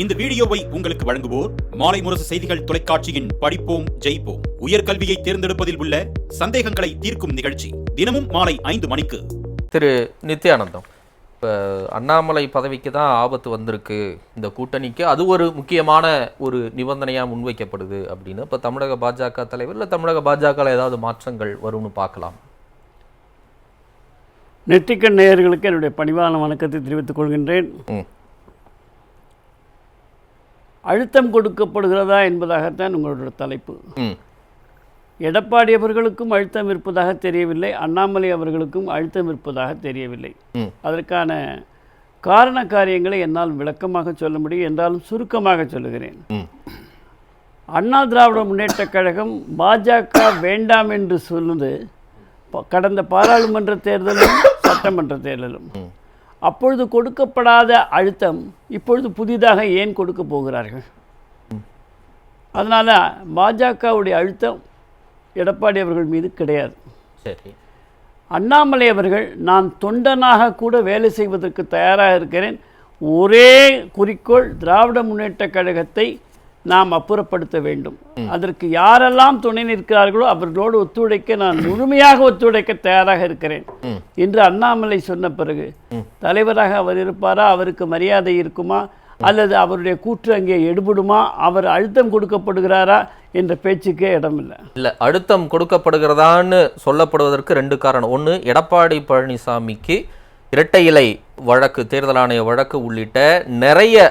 இந்த வீடியோவை உங்களுக்கு வழங்குவோர் மாலை முரசு செய்திகள் தொலைக்காட்சியின் படிப்போம் ஜெயிப்போம். உயர்கல்வியை தேர்ந்தெடுப்பதில் உள்ள சந்தேகங்களை தீர்க்கும் நிகழ்ச்சி தினமும் மாலை ஐந்து மணிக்கு. திரு நித்யானந்தம் இப்போ அண்ணாமலை பதவிக்கு தான் ஆபத்து வந்திருக்கு. இந்த கூட்டணிக்கு அது ஒரு முக்கியமான ஒரு நிபந்தனையாக முன்வைக்கப்படுது அப்படின்னு. இப்போ தமிழக பாஜக தலைவர் இல்லை தமிழக பாஜக ஏதாவது மாற்றங்கள் வரும்னு பார்க்கலாம். நெற்றிக்கண் நேயர்களுக்கு என்னுடைய பணிவான வணக்கத்தை தெரிவித்துக் கொள்கின்றேன். அழுத்தம் கொடுக்கப்படுகிறதா என்பதாகத்தான் உங்களுடைய தலைப்பு. எடப்பாடி அவர்களுக்கும் அழுத்தம் இருப்பதாக தெரியவில்லை. அண்ணாமலை அவர்களுக்கும் அழுத்தம் இருப்பதாக தெரியவில்லை. அதற்கான காரண காரியங்களை என்னால் விளக்கமாக சொல்ல முடியும். என்றாலும் சுருக்கமாக சொல்லுகிறேன். அண்ணா திராவிட முன்னேற்றக் கழகம் பாஜக வேண்டாம் என்று சொல்லுது. கடந்த பாராளுமன்ற தேர்தலும் சட்டமன்ற தேர்தலும். அப்பொழுது கொடுக்கப்படாத அழுத்தம் இப்பொழுது புதிதாக ஏன் கொடுக்க போகிறார்கள்? அதனால் பாஜகவுடைய அழுத்தம் எடப்பாடி அவர்கள் மீது கிடையாது. சரி. அண்ணாமலை அவர்கள் நான் தொண்டனாக கூட வேலை செய்வதற்கு தயாராக இருக்கிறேன். ஒரே குறிக்கோள் திராவிட முன்னேற்றக் கழகத்தை நாம் அப்புறப்படுத்த வேண்டும். அதற்கு யாரெல்லாம் துணை நிற்கிறார்களோ அவர்களோடு ஒத்துழைக்க நான் முழுமையாக ஒத்துழைக்க தயாராக இருக்கிறேன். என்று அண்ணாமலை சொன்ன பிறகு தலைவராக அவர் இருப்பாரா? அவருக்கு மரியாதை இருக்குமா? அல்லது அவருடைய கூற்று அங்கே எடுபடுமா? அவர் அழுத்தம் கொடுக்கப்படுகிறாரா? என்ற பேச்சுக்கே இடமில்லை. இல்லை அழுத்தம் கொடுக்கப்படுகிறதான்னு சொல்லப்படுவதற்கு ரெண்டு காரணம். ஒன்று எடப்பாடி பழனிசாமிக்கு இரட்டை இலை வழக்கு தேர்தல் ஆணைய வழக்கு உள்ளிட்ட நிறைய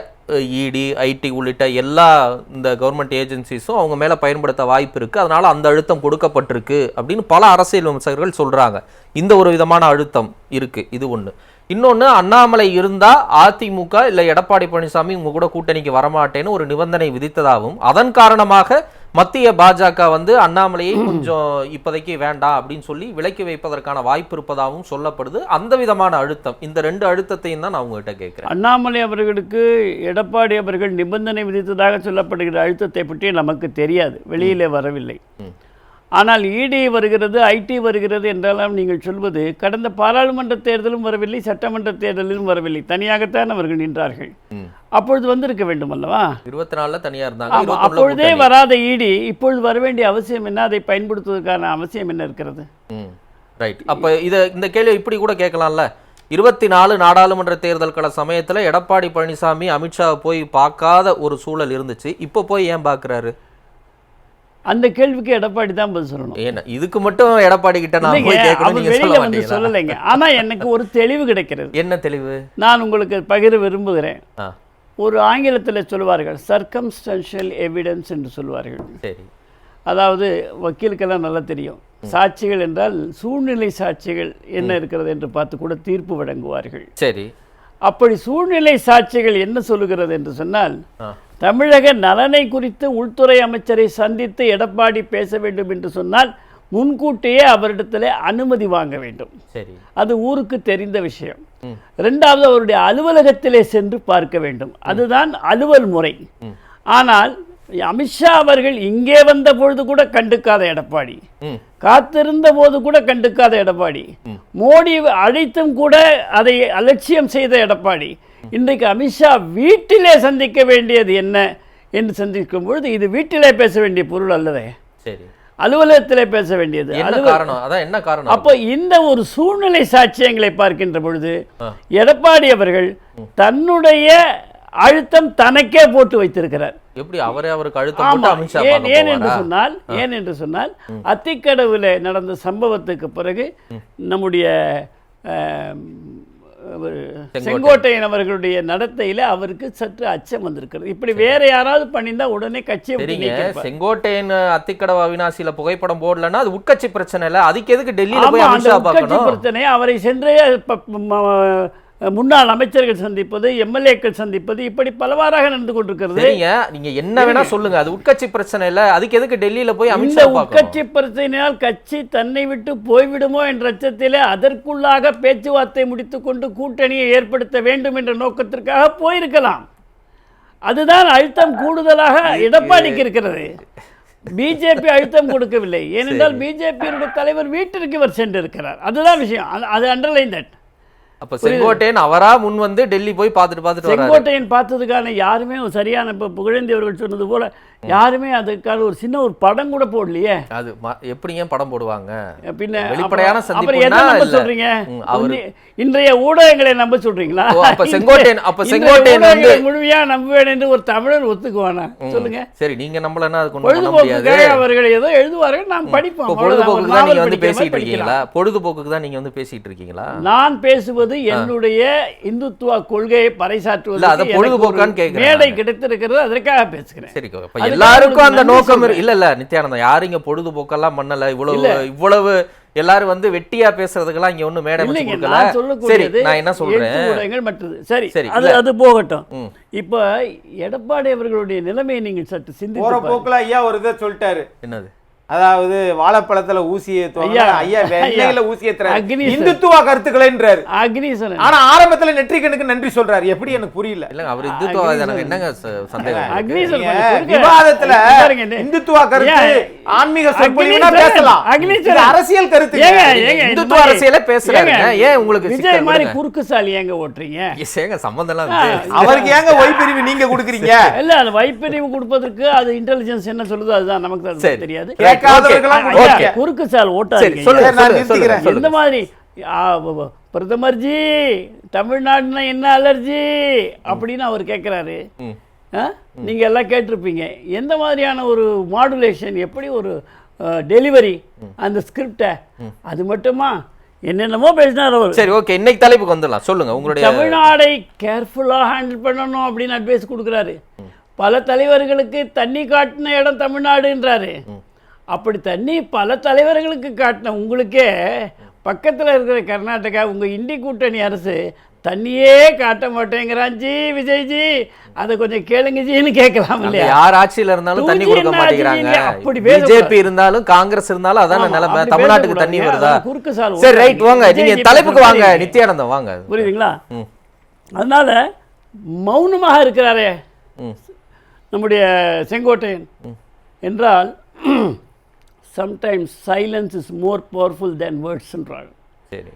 இடி ஐடி உள்ளிட்ட எல்லா இந்த கவர்மெண்ட் ஏஜென்சிஸும் அவங்க மேலே பயன்படுத்த வாய்ப்பு இருக்குது அதனால் அந்த அழுத்தம் கொடுக்கப்பட்டிருக்கு அப்படின்னு பல அரசியல் விமர்சகர்கள் சொல்கிறாங்க இந்த ஒரு விதமான அழுத்தம் இருக்குது இது ஒன்று இன்னொன்று அண்ணாமலை இருந்தால் அதிமுக இல்லை எடப்பாடி பழனிசாமி உங்க கூட கூட்டணிக்கு வரமாட்டேன்னு ஒரு நிபந்தனை விதித்ததாகவும் அதன் காரணமாக மத்திய பாஜக வந்து அண்ணாமலையை கொஞ்சம் இப்போதைக்கு வேண்டாம் அப்படின்னு சொல்லி விலக்கி வைப்பதற்கான வாய்ப்பு இருப்பதாகவும் சொல்லப்படுது. அந்த விதமான அழுத்தம். இந்த ரெண்டு அழுத்தத்தையும் தான் நான் உங்ககிட்ட கேட்குறேன். அண்ணாமலை அவர்களுக்கு எடப்பாடி அவர்கள் நிபந்தனை விதித்ததாக சொல்லப்படுகிற அழுத்தத்தை பற்றி நமக்கு தெரியாது. வெளியிலே வரவில்லை. ஆனால் இடி வருகிறது ஐடி வருகிறது என்றெல்லாம் நீங்கள் சொல்வது கடந்த பாராளுமன்ற தேர்தலும் வரவில்லை சட்டமன்ற தேர்தலிலும் வரவில்லை. தனியாகத்தான் அவர்கள் நின்றார்கள். அப்பொழுது வந்திருக்க வேண்டும் அல்லவா? இருபத்தி நாலுல தனியா இருந்தாங்க ஆமா, 21 ல அப்பொழுதே. வராத இடி இப்பொழுது வர வேண்டிய அவசியம் என்ன? அதை பயன்படுத்துவதற்கான அவசியம் என்ன இருக்கிறது? ரைட் அப்போ இதை இந்த கேள்வி இப்படி கூட கேட்கலாம்ல. இருபத்தி நாலு நாடாளுமன்ற தேர்தல் கள சமயத்துல எடப்பாடி பழனிசாமி அமித்ஷாவை போய் பார்க்காத ஒரு சூழல் இருந்துச்சு. இப்போ போய் ஏன் பார்க்கறாரு? அந்த கேள்விக்கு எடப்பாடி தான் பதில் சொல்லணும். ஏன்னா இதுக்கு மட்டும் எடப்பாடி கிட்ட நான் வெளியில வந்து சொல்லலைங்க. ஆனா எனக்கு ஒரு தெளிவு கிடைக்கிறது. என்ன தெளிவு? நான் உங்களுக்கு பகிர விரும்புகிறேன். ஒரு ஆங்கிலத்தில் சொல்வார்கள் சர்க்கம்ஸ்டன்ஷியல் எவிடன்ஸ் என்று சொல்வார்கள். சரி. அதாவது வக்கீலுக்கெல்லாம் நல்லா தெரியும். சாட்சிகள் என்றால் சூழ்நிலை சாட்சிகள் என்ன இருக்கிறது என்று பார்த்து கூட தீர்ப்பு வழங்குவார்கள். சரி. அப்படி சூழ்நிலை சாட்சிகள் என்ன சொல்லுகிறது என்று சொன்னால் தமிழக நலனை குறித்து உள்துறை அமைச்சரை சந்தித்து எடப்பாடி பேச வேண்டும் என்று சொன்னால் முன்கூட்டியே அவரிடத்தில் அனுமதி வாங்க வேண்டும். சரி. அது ஊருக்கு தெரிந்த விஷயம். ரெண்டாவது அவருடைய அலுவலகத்திலே சென்று பார்க்க வேண்டும். அதுதான் அலுவல் முறை. ஆனால் அமித்ஷா அவர்கள் இங்கே வந்த பொழுது கூட கண்டுக்காத எடப்பாடி. காத்திருந்த போது கூட கண்டுக்காத எடப்பாடி. மோடி அழைத்தும் கூட அதை அலட்சியம் செய்த எடப்பாடி. இன்றைக்கு அமித்ஷா வீட்டிலே சந்திக்க வேண்டியது என்ன என்று சந்திக்கும் பொழுது இது வீட்டிலே பேச வேண்டிய பொருள் அல்லவே? சரி. அலுவலகத்திலே பேச வேண்டியது. என்ன காரணம்? அப்போ இந்த ஒரு சூழ்நிலை சாட்சியங்களை பார்க்கின்ற பொழுது. எடப்பாடி அவர்கள் தன்னுடைய அழுத்தம் தனக்கே போட்டு வைத்திருக்கிறார். எப்படி அவரே அவருக்கு அழுத்தம் ஏன் என்று? சொன்னால் ஏன் என்று சொன்னால் அத்திக்கடவுல நடந்த சம்பவத்துக்கு பிறகு நம்முடைய செங்கோட்டையன். அவர்களுடைய நடத்தையில அவருக்கு சற்று அச்சம் வந்திருக்கிறது. இப்படி வேற யாராவது பண்ணியிருந்தா உடனே கட்சியை நீக்கியிருப்பார். செங்கோட்டையன் அத்திக்கடவு அவினாசியில புகைப்படம் போடலன்னா அது உட்கட்சி பிரச்சனை இல்ல. அதுக்கு எதுக்கு டெல்லியில போய் பிரச்சனை அவரை சென்று முன்னாள் அமைச்சர்கள் சந்திப்பது எம்எல்ஏக்கள் சந்திப்பது இப்படி பலவாறாக நடந்து கொண்டிருக்கிறது. நீங்க என்ன வேணா சொல்லுங்க. அது உட்கட்சி பிரச்சனை இல்ல. அதுக்கு எதுக்கு டெல்லியில போய் இந்த உட்கட்சி பிரச்சனையால் கட்சி தன்னை விட்டு போய்விடுமோ என்ற அச்சத்திலே அதற்குள்ளாக பேச்சுவார்த்தை முடித்துக்கொண்டு கூட்டணியை ஏற்படுத்த வேண்டும் என்ற நோக்கத்திற்காக போயிருக்கலாம். அதுதான் அழுத்தம் கூடுதலாக எடப்பாடிக்கு இருக்கிறது. பிஜேபி அழுத்தம் கொடுக்கவில்லை. ஏனென்றால் பிஜேபியினுடைய தலைவர் வீட்டிற்கு இவர் சென்றிருக்கிறார். அதுதான் விஷயம். அது அண்டர்லைன் தட் அப்ப செங்கோட்டையன் அவரா முன் வந்து டெல்லி போய் பார்த்துட்டு பார்த்துட்டு செங்கோட்டையன் பார்த்ததுக்கான யாருமே சரியான இப்போ புகழேந்தி அவர்கள் சொன்னது போல யாருமே அதுக்கான ஒரு சின்ன ஒரு படம் கூட போடலையே. அது எப்படிங்க படம் போடுவாங்க? பின்ன வெளிப்படையான இல்ல. சொல்றீங்க? அவரு- இன்றைய ஊடகங்களை நம்ப சொல்றீங்களா? அப்ப செங்கோட்டையன் அப்ப செங்கோட்டையன் வந்து முழுமையா நம்புவேன் என்று ஒரு தமிழர் ஒத்துக்குவானா? சொல்லுங்க. சரி நீங்க ஒண்ணும் பண்ண முடியாது. பொழுதுபோக்குக்காக அவர்கள் ஏதோ எழுதுவார்கள் நாம் படிப்போம். பொழுதுபோக்குக்கு தான் நீங்க வந்து பேசிட்டு இருக்கீங்களா. பொழுதுபோக்குக்கு தான் நீங்க வந்து பேசிட்டு இருக்கீங்களா? நான் பேசுவது என்னுடைய இந்துத்துவ கொள்கையை பறைசாற்றுவது பொழுதுபோக்கான்னு மேடை. கிடைத்திருக்கிறது அதற்காக பேசுகிறேன் சரி எல்லாருக்கும் அந்த நோக்கம் இல்ல இல்ல நித்யானந்தம் யாரும் இங்க பொழுதுபோக்கெல்லாம் பண்ணல இவ்வளவு. இவ்வளவு எல்லாரும் வந்து வெட்டியா பேசுறதுக்கெல்லாம் இங்க ஒண்ணும் மேடை இல்லைங்க சரி நான் என்ன சொல்றேன் மற்றது சரி சரி, அது. அது போகட்டும். இப்போ எடப்பாடி அவர்களுடைய நிலைமையை நீங்கள் சற்று போற சிந்தித்து பாருங்க. போக்குல ஐயா ஒரு இதை சொல்லிட்டாரு என்னது அதாவது வாழைப்பழத்துல ஊசி ஏத்துவாங்க ஐயா, ஐயா வெண்ணையில ஊசி ஏத்துறாரு அக்னி சார். இந்துத்துவ கருத்துக்களைன்றாரு. அக்னீஸ்வரன். ஆனா ஆரம்பத்துல நெற்றிக்கனுக்கு நன்றி சொல்றாரு. எப்படி எனக்கு புரியல? இல்ல அவர் இந்துத்துவ எனக்கு என்னங்க சந்தேகம் குறுக்க- விவாதத்துல இந்துத்துவ கருத்து? ஆன்மீக சொற்பொழிவுனா பேசலாம். இது அரசியல் கருத்து. இந்துத்துவ அரசியலே பேசுறாருங்க. ஏங்க, ஏன் உங்களுக்கு விஜய் மாதிரி விடுங்க? குறுக்கு சாலி ஏங்க ஓட்டுறீங்க? ஏங்க வந்து- அவருக்கு ஏங்க ஒய் பிரிவு நீங்க கொடுக்குறீங்க? இல்ல அது வைப்பிரிவு கொடுப்பதற்கு அது இன்டெலிஜென்ஸ் என்ன சொல்லுதோ அதுதான். நமக்கு. தெரியாது. குறுக்கு சால் எந்த மாதிரி வ- பிரதமர்ஜி தமிழ்நாடுனா என்ன அலர்ஜி அப்படின்னு அவர் கேட்குறாரு. நீங்க எல்லாம் கேட்டிருப்பீங்க. எந்த மாதிரியான ஒரு மாடுலேஷன் எப்படி ஒரு டெலிவரி அந்த ஸ்கிரிப்டை அது மட்டுமா? என்னென்னமோ பேசினார் அவர். சரி ஓகே இன்னைக்கு தலைப்புக்கு வந்துடலாம். சொல்லுங்க உங்களுடைய தமிழ்நாடை கேர்ஃபுல்லாக ஹேண்டில் பண்ணணும் அப்படின்னு அட்வைஸ் கொடுக்குறாரு. பல தலைவர்களுக்கு தண்ணி காட்டின இடம் தமிழ்நாடுன்றாரு. அப்படி தண்ணி பல தலைவர்களுக்கு காட்டின உங்களுக்கே பக்கத்தில் இருக்கிற கர்நாடகா உங்கள் இண்டி கூட்டணி அரசு தண்ணியே காட்ட மாட்டேங்கிறான் ஜி விஜய்ஜி அதை கொஞ்சம் கேளுங்க ஜின்னு கேட்கலாம் இல்லையா யார் ஆட்சியில இருந்தாலும் தண்ணி 2G கொடுக்க மாட்டேங்கிறாங்க அப்படி. பிஜேபி இருந்தாலும் காங்கிரஸ் இருந்தாலும் அதான நிலைமை தமிழ்நாட்டுக்கு. தண்ணி வருதா குறுக்கு சால் சரி. ரைட் வாங்க நீங்க விஜய் தலைப்புக்கு வாங்க. நித்யானந்தம் வாங்க புரியுதுங்களா. அதனால மௌனமாக இருக்கிறாரே. நம்முடைய செங்கோட்டையன் என்றால் sometimes silence is more powerful than words என்றார் சரி.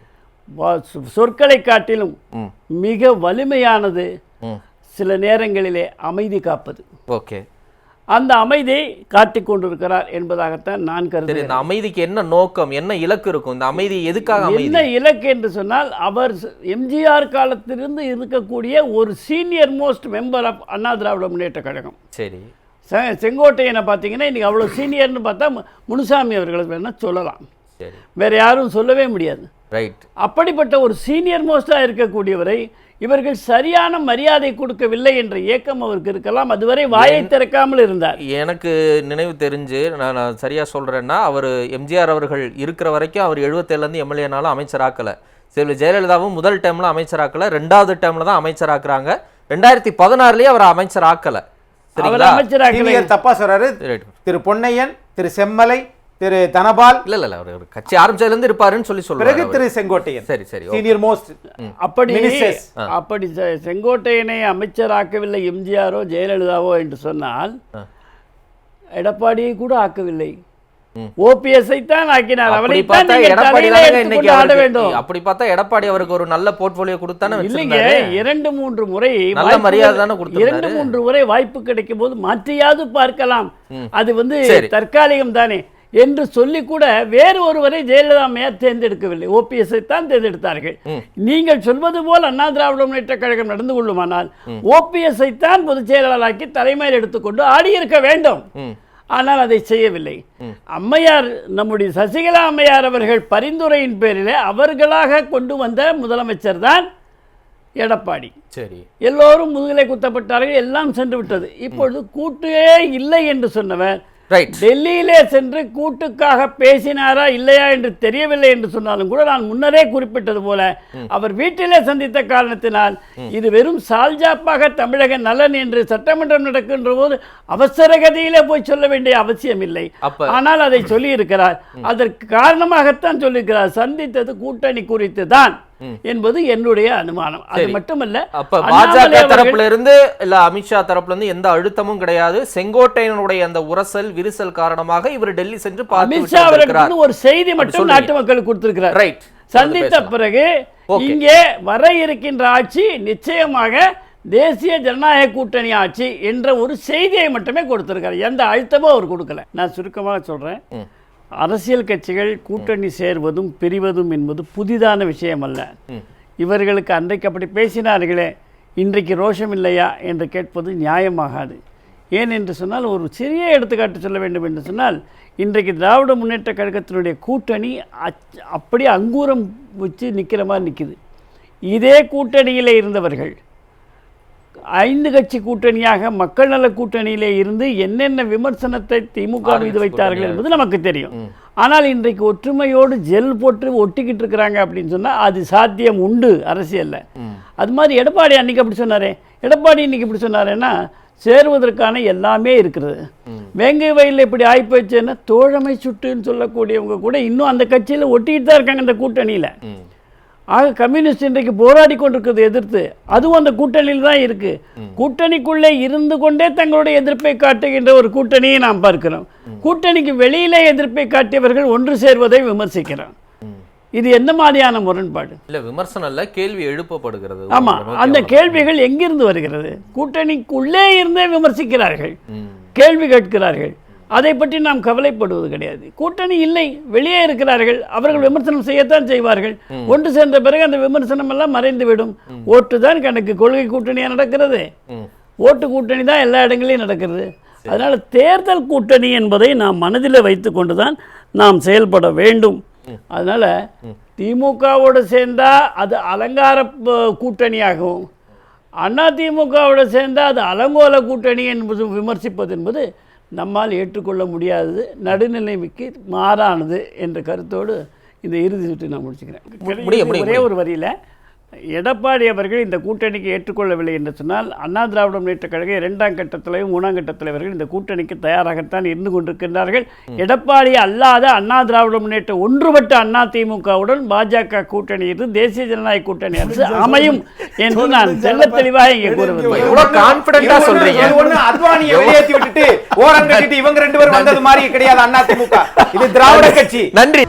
சொற்களை காட்டிலும். மிக வலிமையானது சில நேரங்களிலே அமைதி காப்பது. ஓகே. அந்த அமைதியை காட்டிக் கொண்டிருக்கிறார் என்பதாகத்தான் நான் கருதுகிறேன் இந்த அமைதிக்கு என்ன நோக்கம் என்ன இலக்கு இருக்கும்? இந்த அமைதி எதுக்காக என்ன இலக்கு என்று சொன்னால் அவர் எம்ஜிஆர் காலத்திலிருந்து இருக்கக்கூடிய ஒரு senior most member of Anna Dravida Munnetra Kazhagam. சரி. செ- செங்கோட்டையனை பார்த்தீங்கன்னா இன்னைக்கு அவ்வளோ சீனியர்னு பார்த்தா முனுசாமி அவர்களை வேணா சொல்லலாம். வேற யாரும் சொல்லவே முடியாது. ரைட். அப்படிப்பட்ட ஒரு சீனியர் மோஸ்டாக இருக்கக்கூடியவரை இவர்கள் சரியான மரியாதை கொடுக்கவில்லை என்ற ஏக்கம் அவருக்கு இருக்கலாம். அதுவரை வாயை திறக்காமல் இருந்தார். எனக்கு நினைவு தெரிஞ்சு நான் நான் சரியா சொல்றேன்னா அவர் எம்ஜிஆர் அவர்கள் இருக்கிற வரைக்கும் அவர் எழுபத்தேழுலேருந்து எம்எல்ஏனாலும் அமைச்சராக்கல. சரி ஜெயலலிதாவும் முதல் டைம்ல அமைச்சராக்கல ரெண்டாவது டைம்ல தான் அமைச்சராக்குறாங்க. ரெண்டாயிரத்தி பதினாறுலயே அவர் அமைச்சராக்கல. சீனியர் தப்பா சொல்றாரு திரு பொன்னையன் திரு செம்மலை திரு தனபால் இல்ல இல்ல அவர் கட்சி ஆரம்பிச்சதுல இருந்து இருப்பாருன்னு சொல்லி பிறகு சொல்றாரு அவரு. திரு செங்கோட்டையன் சரி சரி. சீனியர் மோஸ்ட் அப்படி. அப்படி செங்கோட்டையனை அமைச்சராக்கவில்லை எம்ஜிஆரோ ஜெயலலிதாவோ என்று சொன்னால். எடப்பாடியை கூட ஆக்கவில்லை. ஓபிஎஸ்ஐ தான் ஆக்கினார். அவரை தான் பார்த்தா நீங்கள் ஆட வேண்டும். அப்படி பார்த்தா எடப்பாடி அவருக்கு ஒரு நல்ல போர்ட்போலியோ கொடுத்தானே இல்லைங்க இரண்டு மூன்று முறை நல்ல மரியாதை தானே கொடுத்திருந்தாரு. இரண்டு மூன்று முறை வாய்ப்பு கிடைக்கும் போது மாற்றியாவது பார்க்கலாம். அது வந்து. தற்காலிகம் தானே என்று சொல்லி கூட வேறு ஒருவரை ஜெயலலிதா அம்மையார் தேர்ந்தெடுக்கவில்லை. ஓபிஎஸ்ஐ தான் தேர்ந்தெடுத்தார்கள். நீங்கள் சொல்வது போல் அண்ணா திராவிட முன்னேற்ற கழகம் நடந்து கொள்ளுமானால் ஓபிஎஸ்ஐ தான் பொதுச் செயலாளராக்கி தலைமையில் எடுத்துக்கொண்டு ஆடியிருக்க வேண்டும். ஆனால் அதை செய்யவில்லை. அம்மையார் நம்முடைய சசிகலா அம்மையார் அவர்கள் பரிந்துரையின் பேரிலே அவர்களாக கொண்டு வந்த முதலமைச்சர் தான் எடப்பாடி. சரி. எல்லோரும் முதுகிலே குத்தப்பட்டார்கள் எல்லாம் சென்று விட்டது. இப்பொழுது கூட்டே இல்லை என்று சொன்னவர் டெல்லியிலே சென்று கூட்டுக்காக பேசினாரா இல்லையா என்று தெரியவில்லை என்று சொன்னாலும் கூட நான் முன்னரே குறிப்பிட்டது போல அவர் வீட்டிலே சந்தித்த காரணத்தினால் இது வெறும் சால்ஜாப்பாக தமிழக நலன் என்று சட்டமன்றம் நடக்கின்ற போது அவசர கதியிலே போய் சொல்ல வேண்டிய அவசியம் இல்லை. ஆனால் அதை சொல்லி இருக்கிறார் அதற்கு காரணமாகத்தான் சொல்லியிருக்கிறார். சந்தித்தது கூட்டணி குறித்து தான் என்பது என்னுடைய அனுமானம் அது. மட்டுமல்ல அப்ப பாஜக தரப்புல இருந்து இல்ல அமித்ஷா தரப்புல இருந்து எந்த அழுத்தமும் கிடையாது செங்கோட்டையனுடைய அந்த உரசல் விரிசல் காரணமாக இவர் டெல்லி சென்று அமித்ஷா விட்டு அவர்கள் வந்திருக்கிறார் வந்து ஒரு செய்தி மட்டும். நாட்டு மக்களுக்கு கொடுத்திருக்கிறார் ரைட் சந்தித்த. பிறகு. இங்கே வர இருக்கின்ற ஆட்சி நிச்சயமாக தேசிய ஜனநாயக கூட்டணி ஆட்சி என்ற ஒரு செய்தியை மட்டுமே கொடுத்திருக்காரு எந்த அழுத்தமும் அவர் கொடுக்கல நான் சுருக்கமாக சொல்றேன். அரசியல் கட்சிகள் கூட்டணி சேர்வதும் பிரிவதும் என்பது புதிதான விஷயம் அல்ல. இவர்களுக்கு அன்றைக்கு அப்படி பேசினார்களே இன்றைக்கு ரோஷம் இல்லையா என்று கேட்பது நியாயமாகாது. ஏன் என்று சொன்னால் ஒரு சிறிய எடுத்துக்காட்டு சொல்ல வேண்டும் என்று சொன்னால் இன்றைக்கு திராவிட முன்னேற்ற கழகத்தினுடைய கூட்டணி அச்- அப்படியே அங்கூரம் வச்சு நிற்கிற மாதிரி நிற்குது இதே கூட்டணியிலே இருந்தவர்கள் ஐந்து கட்சி கூட்டணியாக மக்கள் நல கூட்டணியிலே இருந்து என்னென்ன விமர்சனத்தை திமுக மீது வைத்தார்கள் என்பது நமக்கு தெரியும். ஆனால் இன்றைக்கு ஒற்றுமையோடு ஜெல் போட்டு ஒட்டிக்கிட்டு இருக்கிறாங்க அப்படின்னு சொன்னால் அது சாத்தியம் உண்டு அரசியல்ல. அது மாதிரி எடப்பாடி அன்னைக்கு அப்படி சொன்னாரே. எடப்பாடி இன்னைக்கு இப்படி சொன்னாரேன்னா சேருவதற்கான எல்லாமே இருக்கிறது. வேங்கை வயலில் இப்படி ஆயிப்போச்சுன்னா தோழமை சுட்டுன்னு சொல்லக்கூடியவங்க கூட இன்னும் அந்த கட்சியில் ஒட்டிக்கிட்டு தான் இருக்காங்க இந்த கூட்டணியில். ஆக கம்யூனிஸ்ட் இன்றைக்கு போராடி கொண்டிருக்கிறது எதிர்த்து. அதுவும் அந்த கூட்டணியில் தான் இருக்கு. கூட்டணிக்குள்ளே இருந்து கொண்டே தங்களுடைய எதிர்ப்பை காட்டுகின்ற ஒரு கூட்டணியை நாம் பார்க்கிறோம். கூட்டணிக்கு வெளியிலே எதிர்ப்பை காட்டியவர்கள் ஒன்று சேர்வதை விமர்சிக்கிறோம். இது என்ன மாதிரியான முரண்பாடு? இல்ல விமர்சனம் இல்ல கேள்வி எழுப்பப்படுகிறது. ஆமா அந்த கேள்விகள் எங்கிருந்து வருகிறது? கூட்டணிக்குள்ளே இருந்தே விமர்சிக்கிறார்கள். கேள்வி கேட்கிறார்கள். அதை பற்றி நாம் கவலைப்படுவது கிடையாது. கூட்டணி இல்லை. வெளியே இருக்கிறார்கள். அவர்கள் விமர்சனம் செய்யத்தான் செய்வார்கள். ஒன்று சேர்ந்த பிறகு அந்த விமர்சனம் எல்லாம் மறைந்துவிடும். ஓட்டு தான் கணக்கு கொள்கை கூட்டணியா நடக்கிறது. ஓட்டு கூட்டணி தான் எல்லா இடங்களையும் நடக்கிறது. அதனால தேர்தல் கூட்டணி என்பதை நாம் மனதில் வைத்துக்கொண்டு தான் நாம் செயல்பட வேண்டும். அதனால திமுகவோடு சேர்ந்தா அது அலங்கார கூட்டணியாகவும் அண்ணா திமுகவோடு சேர்ந்தா அது அலங்கோல கூட்டணி என்பது விமர்சிப்பது என்பது நம்மால் ஏற்றுக்கொள்ள முடியாதது நடுநிலைமைக்கு மாறானது என்ற கருத்தோடு இந்த இறுதி சுற்று நான் முடிச்சுக்கிறேன். ஒரே ஒரு வரியில எடப்பாடி அவர்கள் இந்த கூட்டணிக்கு ஏற்றுக்கொள்ளவில்லை என்று சொன்னால் அண்ணா திராவிட முன்னேற்ற கழக இரண்டாம் கட்ட மூணாம் கட்ட தலைவர்கள் இந்த கூட்டணிக்கு தயாராகத்தான் இருந்து கொண்டிருக்கின்றார்கள். எடப்பாடி அல்லாத அண்ணா திராவிட முன்னேற்ற ஒன்றுபட்ட அண்ணா திமுகவுடன் பாஜக கூட்டணி இருந்து தேசிய ஜனநாயக கூட்டணி அரசு அமையும் என்று நான் தெள்ள தெளிவாக இங்கே. இது கட்டிட்டு இவங்க ரெண்டு பேரும் வந்தது மாதிரி கிடையாது அண்ணா திமுக. இது திராவிட கட்சி. நன்றி.